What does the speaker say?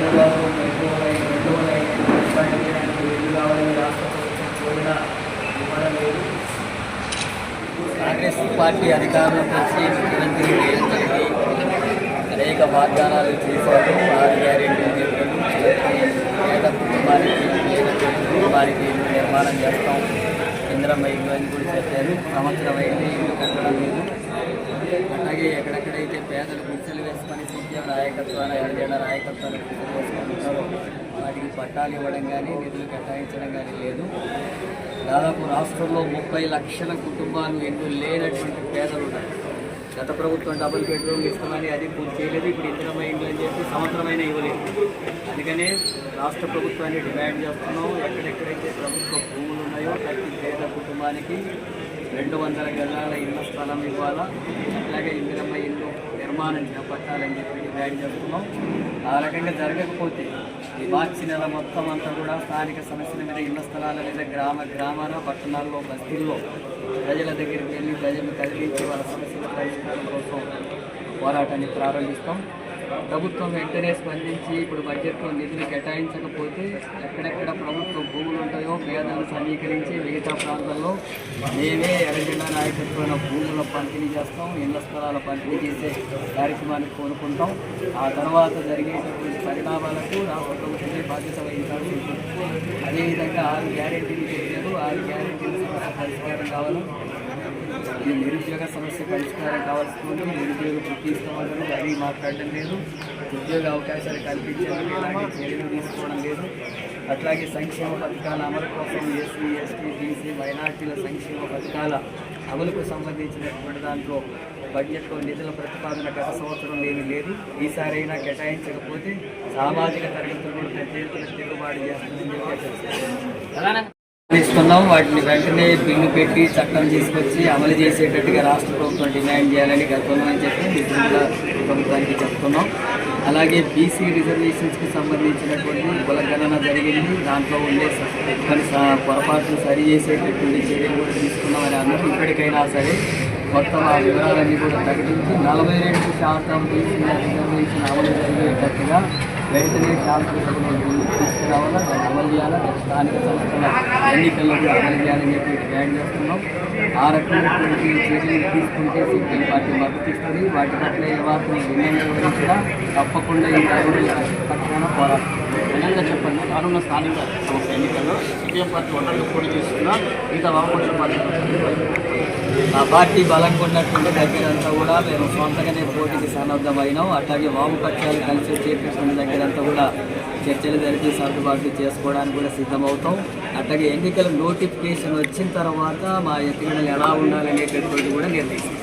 ఉద్యోగాలు మెట్రోలై మెట్రోలై ఎక్స్పాండ్ చేయడానికి ఇల్లు కావాలని రాష్ట్ర ప్రభుత్వం కోరినా ఇవ్వడం లేదు కాంగ్రెస్ పార్టీ అధికారంలోకి వచ్చి ముఖ్యమంత్రి రేవంత్ రెడ్డి అనేక వాగ్దానాలు చేశారు. ఆరు గ్యారెంటీలు పేద కుటుంబానికి పేద కుటుంబానికి ఇల్లు నిర్మాణం చేస్తాం. కేంద్రం ఇల్లు అని కూడా చెప్పారు సంవత్సరం అయితే ఇల్లు కట్టడం లేదు. అలాగే ఎక్కడెక్కడైతే పేదలు గుడిసెలు వేసుకొని సీపీఎం నాయకత్వాన్ని ఎర్రజెండా నాయకత్వాన్ని గుడిసెలు వాటికి పట్టాలు ఇవ్వడం కానీ నిధులు కేటాయించడం కానీ లేదు. దాదాపు రాష్ట్రంలో ముప్పై లక్షల కుటుంబాలు ఎన్నో లేనటువంటి పేదలు ఉన్నారు. గత ప్రభుత్వం డబుల్ బెడ్రూమ్ ఇస్తామని అది పూర్తి చేయలేదు. ఇప్పుడు ఇందిరమ్మ ఇండ్లు అని చెప్పి సంవత్సరమైనా ఇవ్వలేదు. అందుకనే రాష్ట్ర ప్రభుత్వాన్ని డిమాండ్ చేస్తున్నాం. ఎక్కడెక్కడైతే ప్రభుత్వ భూములు ఉన్నాయో ప్రతి పేద కుటుంబానికి రెండు వందల గజాల ఇళ్ళ స్థలం ఇవ్వాలా? అట్లాగే ఇందిరమ్మ ఇల్లు నిర్మాణం చేపట్టాలని చెప్పి డిమాండ్ చేస్తున్నాం. ఆ రకంగా జరగకపోతే ఈ మార్చి నెల మొత్తం అంతా కూడా స్థానిక సమస్యల మీద ఇళ్ళ స్థలాల మీద గ్రామ గ్రామాల పట్టణాల్లో బస్తీల్లో ప్రజల దగ్గరికి వెళ్ళి ప్రజలు కదిలించి వాళ్ళ సమస్యల పరిష్కారం కోసం పోరాటాన్ని ప్రారంభిస్తాం. ప్రభుత్వం వెంటనే స్పందించి ఇప్పుడు బడ్జెట్లో నిధులు కేటాయించకపోతే ఎక్కడెక్కడ ప్రభుత్వం భూములు ఉంటాయో పేదలను సమీకరించి మిగతా ప్రాంతాల్లో మేమే ఎర్రజెండా నాయకత్వమైన భూముల పంపిణీ చేస్తాం ఇళ్ళ స్థలాల పంపిణీ చేసే కార్యక్రమాన్ని కోరుకుంటాం. ఆ తర్వాత జరిగేటటువంటి పరిణామాలకు నా ప్రభుత్వమే బాధ్యత వహించాలి. అదేవిధంగా ఆరు గ్యారెంటీలు చెప్పారు. ఆరు గ్యారెంటీల సమస్య పరిష్కారం కావాలి. ఈ నిరుద్యోగ సమస్య పరిష్కారం కావాల్సింది నిరుద్యోగ గుర్తిస్తామని అది మాట్లాడడం లేదు. ఉద్యోగ అవకాశాలు కల్పించాలని ఎలాంటి చర్యలు తీసుకోవడం లేదు. అట్లాగే సంక్షేమ పథకాల అమలు కోసం ఎస్సీ ఎస్టీ బీసీ మైనార్టీల సంక్షేమ పథకాల అమలుకు సంబంధించినటువంటి దాంట్లో బడ్జెట్లో నిధుల ప్రతిపాదన గత సంవత్సరం ఏమీ లేదు. ఈసారైనా కేటాయించకపోతే సామాజిక తరగతులు కూడా పెద్ద ఎత్తున తిరుగుబాటు చేస్తుందని చెప్పి ఇస్తున్నాం. వాటిని వెంటనే బిల్లు పెట్టి చట్టం తీసుకొచ్చి అమలు చేసేటట్టుగా రాష్ట్ర ప్రభుత్వం డిమాండ్ చేయాలని గతంలో అని చెప్పి ప్రభుత్వానికి చెప్తున్నాం. అలాగే బీసీ రిజర్వేషన్స్కి సంబంధించినటువంటి కులగణన జరిగింది. దాంట్లో ఉండే కొన్ని పొరపాట్లు సరి చేసేటటువంటి చర్యలు కూడా తీసుకున్నామని అన్నారు. ఇప్పటికైనా సరే మొత్తం ఆ వివరాలన్నీ కూడా ప్రకటించి నలభై రెండు శాతం బీసీ రిజర్వేషన్ అమలు జరిగేటట్టుగా వెంటనే శాసనసభలో తీసుకురావాలా? దాన్ని అమలు చేయాలా? స్థానిక సంస్థల ఎన్నికల్లో కూడా అమలు చేయాలని చెప్పి డిమాండ్ చేస్తున్నాం. ఆ రకమైనటువంటి చర్యలు తీసుకుంటే సిపిఎం పార్టీ మద్దతు ఇస్తుంది. వాటి పట్ల ఏమాత్రం భిన్నంగా కూడా తప్పకుండా ఈ రాజకీయ పక్షాన పోరాటం నిజంగా చెప్పండి. రానున్న స్థానిక సంస్థ ఎన్నికల్లో సిపిఎం పార్టీ ఓటర్లు పోటీ చేస్తున్నా మిగతా వామపక్ష పార్టీ ఆ పార్టీ బలంగా ఉన్నటువంటి దగ్గరంతా కూడా మేము సొంతగానే పోటీకి సన్నద్ధమైనాం అట్లాగే వామపక్షాలు కలిసి వచ్చేటటువంటి దగ్గరంతా కూడా చర్చలు జరిపి సర్దుబాట్లు చేసుకోవడానికి కూడా సిద్ధమవుతాం. అట్లాగే ఎన్నికల నోటిఫికేషన్ వచ్చిన తర్వాత మా ఎన్నికలు ఎలా ఉండాలనేటటువంటి కూడా నిర్ణయిస్తాం.